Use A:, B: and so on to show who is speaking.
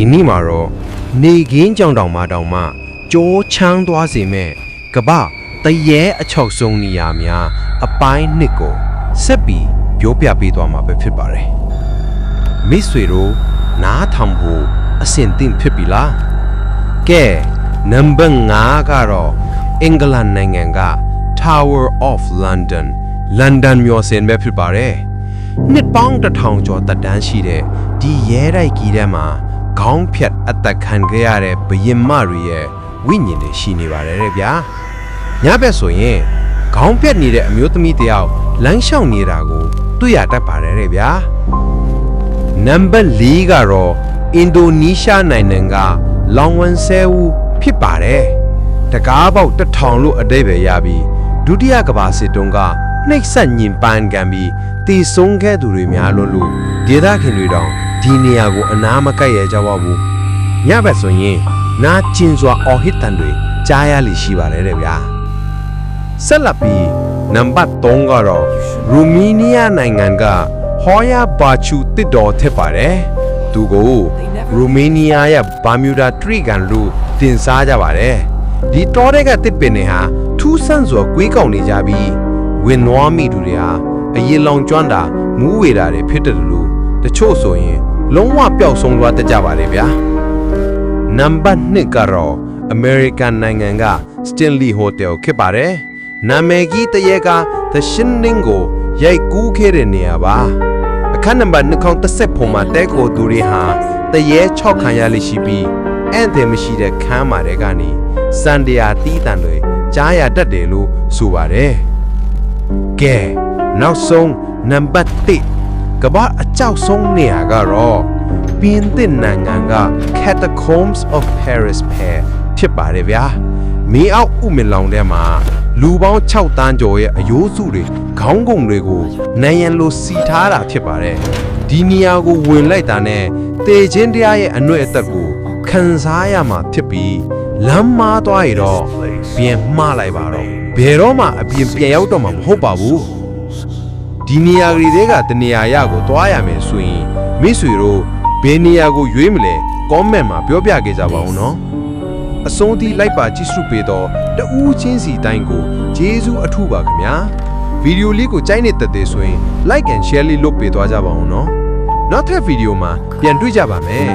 A: ဒီနေ့မှာတော့နေကင်းကြောင်တောင်မှတောင်မှကြောချမ်းသွားစေမဲ့ကပတရေအချောက်ဆုံးနေရာများ အပိုင်းနှစ်ကိုဆက်ပြီးပြောပြပေးသွားမှာပဲဖြစ်ပါတယ်မိတ်ဆွေတို့နားထောင်ဖို့အဆင်သင့်ဖြစ်ပြီလားကဲနံပါတ်5ကတော့အင်္ဂလန်နိုင်ငံက Tower of London လန်ဒန်မြို့စင်ပဲဖြစ်ပါတယ်နှစ်ပေါင်းတစ်ထောင်ကျော်သက်တမ်းရှိတဲ့ဒီရဲတိုက်ကြီးထဲမှာ ခေါင်းဖြတ်အသက်ခံခဲ့ရတဲ့ဘရင်မတွေရဲ့ဝိညာဉ်တွေရှိနေပါတယ်တဲ့ဗျာညဘက်ဆိုရင်ခေါင်းဖြတ်နေတဲ့အမျိုးသမီးတစ်ယောက်လမ်းလျှောက်နေတာကိုတွေ့ရတတ်ပါတယ်တဲ့ဗျာနံပါတ်၄ကတော့အင်ဒိုနီးရှားနိုင်ငံကလောင်ဝမ်ဆဲဦးဖြစ်ပါတယ်။တကားပေါက်တစ်ထောင်လို့အတိတ်ပဲရပြီးဒုတိယကမ္ဘာစစ်တုန်းကနှိပ်စက်ညင်ပန်းကန်ပြီးတည်ဆုံးခဲ့သူတွေများလို့လို့ဒေသခင်တွေတောင် ဒီနေရာကိုအနာမကပ်ရကြပါဘူး။ညဘက်ဆိုရင်နာကျင်စွာအော်ဟစ်တန်တွေကြားရလိရှိပါတယ်တဲ့ဗျာ။ဆက်လက်ပြီးနံပါတ်3ကတော့ရူမီနီးယားနိုင်ငံကဟောယာဘာချူတစ်တော်ထက်ပါတယ်။သူကိုရူမီနီးယားရဲ့ဘာမြူဒါထရီကန်လို့တင်စားကြပါတယ်။ဒီတော်တဲ့ကတစ်ပင်တွေဟာထူးဆန်းစွာကွေးကောက်နေကြပြီးဝင်နွားမိသူတွေဟာအရင်လောင်ကျွမ်းတာမူးဝေတာတွေဖြစ်တယ်လို့တချို့ဆိုရင် လုံးဝပျောက်ဆုံးသွားတတ်ကြပါတယ်ဗျာ။နံပါတ်2ကတော့ American နိုင်ငံက Stanley Hotel ဖြစ်ပါတယ်။နာမည်ကြီးတရက်က The Shining ကိုရိုက်ကူးခဲ့တဲ့နေရာပါ။အခန်းနံပါတ်2030ပုံမှာတဲကိုသူတွေဟာတရေ6ခံရလိရှိပြီးအန်တယ်မရှိတဲ့ခန်းမာတဲ့ကနေစန်တရာတီးတန်တွေကြားရတတ်တယ်လို့ဆိုပါတယ်။ကဲနောက်ဆုံးနံပါတ်1 ကမ္ဘာအကြောက်ဆုံးနေရာကတော့ပြင်သစ်နိုင်ငံက Catacombs of Paris ပဲဖြစ်ပါတယ်ဗျာမင်းအောက်ဥမင်လောင်ထဲမှာလူပေါင်း6တန်းကျော်ရဲ့အယိုးစုတွေခေါင်းကုံတွေကိုနိုင်ရန်လိုစီထားတာဖြစ်ပါတယ်ဒီနေရာကိုဝင်လိုက်တာနဲ့တေချင်းတရားရဲ့အနှွဲ့အသက်ကိုခံစားရမှာဖြစ်ပြီးလမ်းမားသွားရတော့ပြင်မှားလိုက်ပါတော့ဘယ်တော့မှအပြင်ပြန်ရောက်တော့မှာမဟုတ်ပါဘူး ဒီနေရာကြီးတွေကတနေရာရကိုသွားရမယ်ဆိုရင်မိတ်ဆွေတို့ဘယ်နေရာကိုရွေးမလဲ comment မှာပြောပြခဲ့ကြပါဦးနော်အဆုံးထိလိုက်ပါကြည့်ရှုပေးတော့တဦးချင်းစီတိုင်းကိုဂျေဇူးအထုပါခင်ဗျာဗီဒီယိုလေးကိုကြိုက်နေတဲ့တဲ့ဆိုရင် like and share လေးလုပ်ပေးသွားကြပါဦးနော်နောက်ထပ်ဗီဒီယိုမှာပြန်တွေ့ကြပါမယ်